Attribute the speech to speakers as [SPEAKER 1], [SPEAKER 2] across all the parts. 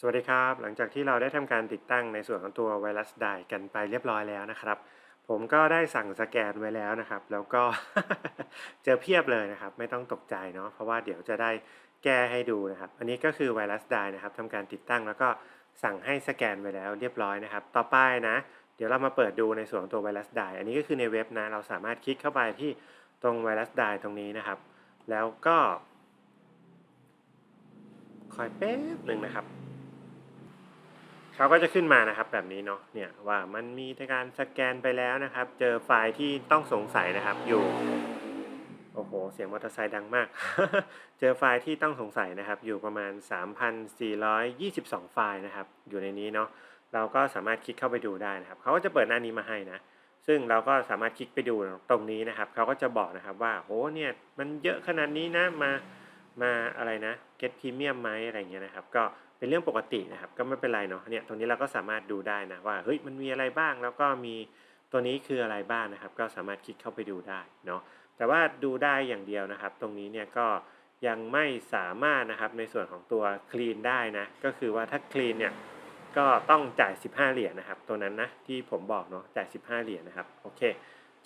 [SPEAKER 1] สวัสดีครับ หลังจากที่เราได้ทำการติดตั้งในส่วนของตัวไวรัสไดกันไปเรียบร้อยแล้วนะครับ ผมก็ได้สั่งสแกนไว้แล้วนะครับ แล้วก็เจอเพียบเลยนะครับ ไม่ต้องตกใจเนาะเพราะว่าเดี๋ยวจะได้แก้ให้ดูนะครับ อันนี้ก็คือไวรัสไดนะครับทำการติดตั้งแล้วก็สั่งให้สแกนไว้แล้วเรียบร้อยนะครับ ต่อไปนะ เดี๋ยวเรามาเปิดดูในส่วนของตัวไวรัสไดอันนี้ก็คือในเว็บนะเราสามารถคลิกเข้าไปที่ตรงไวรัสไดตรงนี้นะครับ แล้วก็คอยแป๊บหนึ่งนะครับ เขาก็จะขึ้นมานะครับแบบนี้เนาะเนี่ยว่ามันมีการสแกนไปแล้วนะครับ เจอไฟล์ที่ต้องสงสัยนะครับอยู่โอ้โหเสียงมอเตอร์ไซค์ดังมาก เจอไฟล์ที่ต้องสงสัยนะครับ อยู่ประมาณ 3,422 ไฟล์นะครับ อยู่ในนี้เนาะเราก็สามารถคลิกเข้าไปดูได้นะครับเขาก็จะเปิดหน้านี้มาให้นะซึ่งเราก็สามารถคลิกไปดูตรงนี้นะครับเขาก็จะบอกนะครับว่าโอ้เนี่ยมันเยอะขนาดนี้นะมามาอะไรนะ get premium ไหมอะไรเงี้ยนะครับ ก็ เป็นเรื่องปกตินะครับ ก็ไม่เป็นไรเนาะเนี่ยตรงนี้เราก็สามารถดูได้นะว่าเฮ้ยมันมีอะไรบ้างแล้วก็มีตัวนี้คืออะไรบ้างนะครับ ก็สามารถคลิกเข้าไปดูได้เนาะแต่ว่าดูได้อย่างเดียวนะครับ ตรงนี้เนี่ยก็ยังไม่สามารถนะครับในส่วนของตัว clean ได้นะก็คือว่าถ้า clean เนี่ยก็ต้องจ่าย 15 เหรียญนะครับ ตัวนั้นนะที่ผมบอกเนาะจ่าย 15 เหรียญนะครับโอเค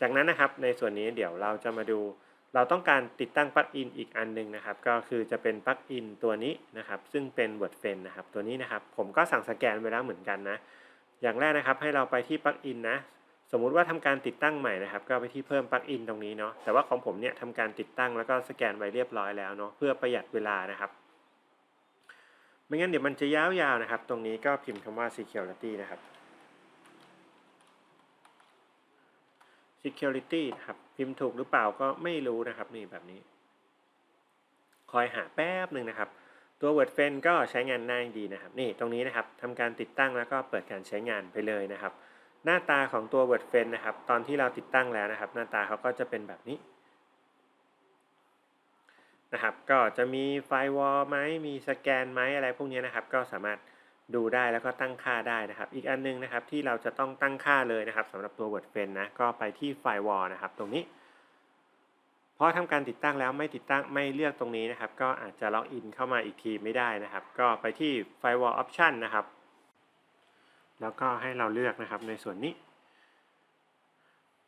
[SPEAKER 1] จากนั้นนะครับในส่วนนี้เดี๋ยวเราจะมาดู เราต้องการติดตั้งปลั๊กอินอีกอันหนึงนะครับ ก็คือจะเป็นปลั๊กอินตัวนี้นะครับ ซึ่งเป็น Word f r i e n d นะครับ ตัวนี้นะครับ ผมก็สั่งสแกนไปแล้วเหมือนกันนะ อย่างแรกนะครับ ให้เราไปที่ปลั๊กอินนะ สมมุติว่าทำการติดตั้งใหม่นะครับ ก็ไปที่เพิ่มปลั๊กอินตรงนี้เนาะ แต่ว่าของผมเนี่ยทำการติดตั้งแล้วก็สแกนไว้เรียบร้อยแล้วเนาะ เพื่อประหยัดเวลานะครับ ไม่งั้นเดี๋ยวมันจะยาวๆนะครับ ตรงนี้ก็พิมพ์คำว่า security นะครับ security นะครับ พิมพ์ถูกหรือเปล่าก็ไม่รู้นะครับนี่แบบนี้ คอยหาแป๊บหนึ่งนะครับ ตัว Word f r i e n d ก็ใช้งานง่ายดีนะครับ นี่ตรงนี้นะครับทำการติดตั้งแล้วก็เปิดการใช้งานไปเลยนะครับ หน้าตาของตัว Word f r i e n d นะครับ ตอนที่เราติดตั้งแล้วนะครับ หน้าตาเขาก็จะเป็นแบบนี้นะครับ ก็จะมีไฟวอลไหมมีสแกนไหมอะไรพวกนี้นะครับ ก็สามารถ ดูได้แล้วก็ตั้งค่าได้นะครับ อีกอันนึงนะครับที่เราจะต้องตั้งค่าเลยนะครับสำหรับตัว Word f r i e n d นะก็ไปที่ไฟวอลนะครับตรงนี้พอทำการติดตั้งแล้วไม่ติดตั้งไม่เลือกตรงนี้นะครับ ก็อาจจะล็อกอินเข้ามาอีกทีไม่ได้นะครับ ก็ไปที่ Firewall Option นะครับ แล้วก็ให้เราเลือกนะครับในส่วนนี้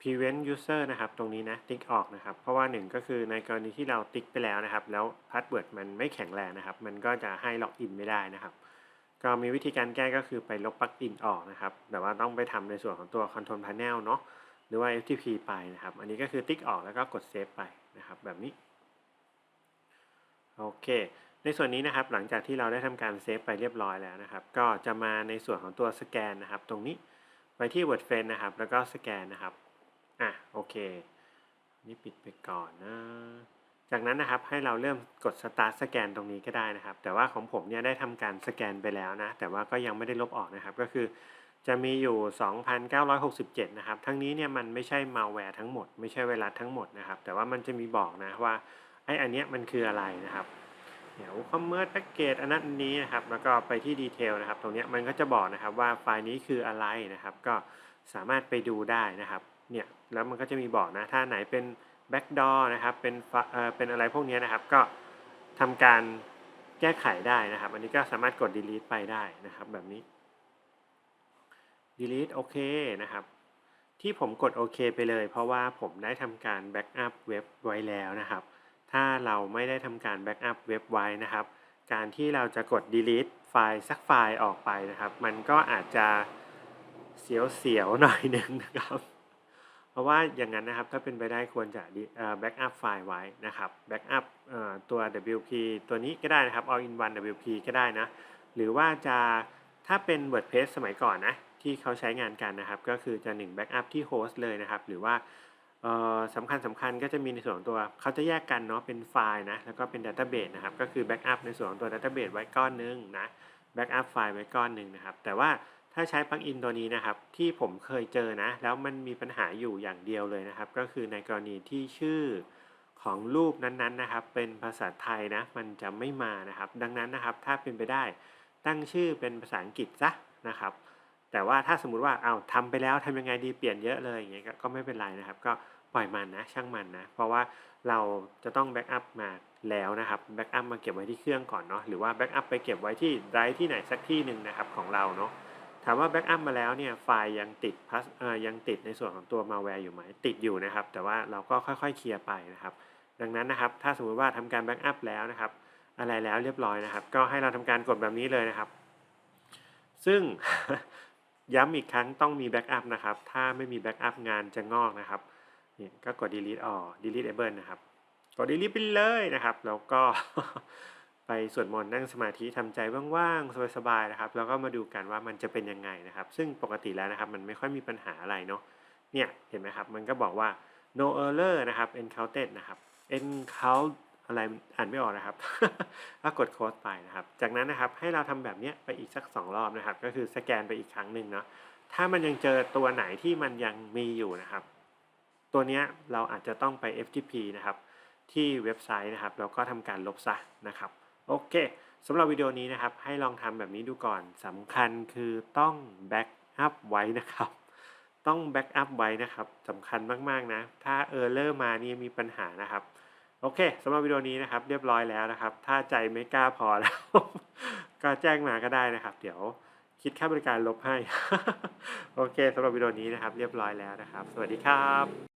[SPEAKER 1] prevent user นะครับ ตรงนี้นะติ๊กออกนะครับ เพราะว่าหนึ่งก็คือในกรณีที่เราติ๊กไปแล้วนะครับ แล้วพาสเวิร์ดมันไม่แข็งแรงนะครับ มันก็จะให้ล็อกอินไม่ได้นะครับ ก็มีวิธีการแก้ก็คือไปลบปลั๊กอินออกนะครับแต่ว่าต้องไปทำในส่วนของตัว Control Panel เนาะหรือว่า FTP ไปนะครับ อันนี้ก็คือติ๊กออกแล้วก็กดเซฟไปนะครับ แบบนี้ โอเค ในส่วนนี้นะครับหลังจากที่เราได้ทำการเซฟไปเรียบร้อยแล้วนะครับ ก็จะมาในส่วนของตัวสแกนนะครับ ตรงนี้ไปที่ Word f r i e n d นะครับ แล้วก็สแกนนะครับ อะโอเค นี่ปิดไปก่อนนะ จากนั้นนะครับให้เราเริ่มกด start สแกนตรงนี้ก็ได้นะครับ แต่ว่าของผมเนี่ยได้ทำการสแกนไปแล้วนะ แต่ว่าก็ยังไม่ได้ลบออกนะครับ ก็คือจะมีอยู่ 2,967 นะครับ ทั้งนี้เนี่ยมันไม่ใช่มาแวร์ทั้งหมด ไม่ใช่ไวรัสทั้งหมดนะครับ แต่ว่ามันจะมีบอกนะว่าไอ้อันเนี้ยมันคืออะไรนะครับ เดี๋ยวคอมเมอร์แพ็กเกจอันนั้นนนี้นะครับ แล้วก็ไปที่ดีเทลนะครับ ตรงเนี้ยมันก็จะบอกนะครับว่าไฟล์นี้คืออะไรนะครับ ก็สามารถไปดูได้นะครับ เนี่ย แล้วมันก็จะมีบอกนะ ถ้าไหนเป็น backdoor นะครับเป็นฟะเอ่อเป็นอะไรพวกนี้นะครับ ก็ทำการแก้ไขได้นะครับ อันนี้ก็สามารถกด delete ไปได้นะครับ แบบนี้ delete โอเคนะครับ ที่ผมกดโอเคไปเลย เพราะว่าผมได้ทำการแบ็กอัพเว็บไว้แล้วนะครับ ถ้าเราไม่ได้ทำการแบ็กอัพเว็บไว้นะครับ การที่เราจะกด delete ไฟล์สักไฟล์ออกไปนะครับ มันก็อาจจะเสียวๆหน่อยหนึ่งนะครับ เพราะว่าอย่างนั้นนะครับถ้าเป็นไปได้ควรจะแบ็กอัพไฟล์ไว้นะครับแบ็กอัพตัว WP ตัวนี้ก็ได้นะครับ all in one WP ก็ได้นะ หรือว่าจะถ้าเป็น WordPress สมัยก่อนนะที่เขาใช้งานกันนะครับ ก็คือจะ1 Backup ที่โฮสต์เลยนะครับ หรือว่าสำคัญสำคัญก็จะมีในส่วนตัวเขาจะแยกกันเนาะเป็นไฟล์นะแล้วก็เป็น Database นะครับก็คือ Backup ในส่วนของตัว Database ไว้ก้อนหนึงนะ Backup ไฟล์ไว้ก้อนหนึ่งนะครับ แต่ว่า ถ้าใช้ปลั๊กอินตัวนี้นะครับ ที่ผมเคยเจอนะ แล้วมันมีปัญหาอยู่อย่างเดียวเลยนะครับ ก็คือในกรณีที่ชื่อของรูปนั้นๆนะครับ เป็นภาษาไทยนะ มันจะไม่มานะครับ ดังนั้นนะครับ ถ้าเป็นไปได้ตั้งชื่อเป็นภาษาอังกฤษซะนะครับ แต่ว่าถ้าสมมุติว่าเอาทำไปแล้วทำยังไงดีเปลี่ยนเยอะเลยอย่างเงี้ยก็ก็ไม่เป็นไรนะครับ ก็ปล่อยมันนะช่างมันนะ เพราะว่าเราจะต้องแบ็กอัพมาแล้วนะครับแบ็กอัพมาเก็บไว้ที่เครื่องก่อนเนาะหรือว่าแบ็กอัพไปเก็บไว้ที่ไดรฟ์ที่ไหนสักที่หนึ่งนะครับของเราเนาะ ถามว่าแบ็กอัพมาแล้วเนี่ยไฟล์ยังติดพัสยังติดในส่วนของตัวมาแวร์อยู่ไหมติดอยู่นะครับ แต่ว่าเราก็ค่อยๆเคลียร์ไปนะครับ ดังนั้นนะครับ ถ้าสมมติว่าทำการแบ็กอัพแล้วนะครับ อะไรแล้วเรียบร้อยนะครับ ก็ให้เราทำการกดแบบนี้เลยนะครับ ซึ่งย้ำอีกครั้งต้องมีแบ็กอัพนะครับ ถ้าไม่มีแบ็กอัพงานจะงอกนะครับเนี่ยก็กด delete ออก delete able นะครับ กด delete ไปเลยนะครับ แล้วก็ สวดมนต์นั่งสมาธิทำใจว่างๆสบายๆนะครับ แล้วก็มาดูกันว่ามันจะเป็นยังไงนะครับ ซึ่งปกติแล้วนะครับ มันไม่ค่อยมีปัญหาอะไรเนาะเนี่ยเห็นไหมครับ มันก็บอกว่า no error นะครับ encountered นะครับ encount อะไรอ่านไม่ออกนะครับก็กดโค้ดไปนะครับ จากนั้นนะครับให้เราทำแบบนี้ไปอีกสัก 2 รอบนะครับ ก็คือสแกนไปอีกครั้งหนึ่งเนาะถ้ามันยังเจอตัวไหนที่มันยังมีอยู่นะครับ ตัวเนี้ยเราอาจจะต้องไป FTP นะครับ ที่เว็บไซต์นะครับ แล้วก็ทำการลบซะนะครับ โอเคสำหรับวิดีโอนี้นะครับ ให้ลองทำแบบนี้ดูก่อนสำคัญคือต้องแบ็กอัพไว้นะครับ ต้องแบ็กอัพไว้นะครับสำคัญมากๆนะ ถ้าเออร์เลอร์มานี่มีปัญหานะครับ โอเคสำหรับวิดีโอนี้นะครับ เรียบร้อยแล้วนะครับ ถ้าใจไม่กล้าพอแล้ว ก็แจ้งมาก็ได้นะครับ เดี๋ยวคิดค่าบริการลบให้ โอเคสำหรับวิดีโอนี้นะครับ เรียบร้อยแล้วนะครับ สวัสดีครับ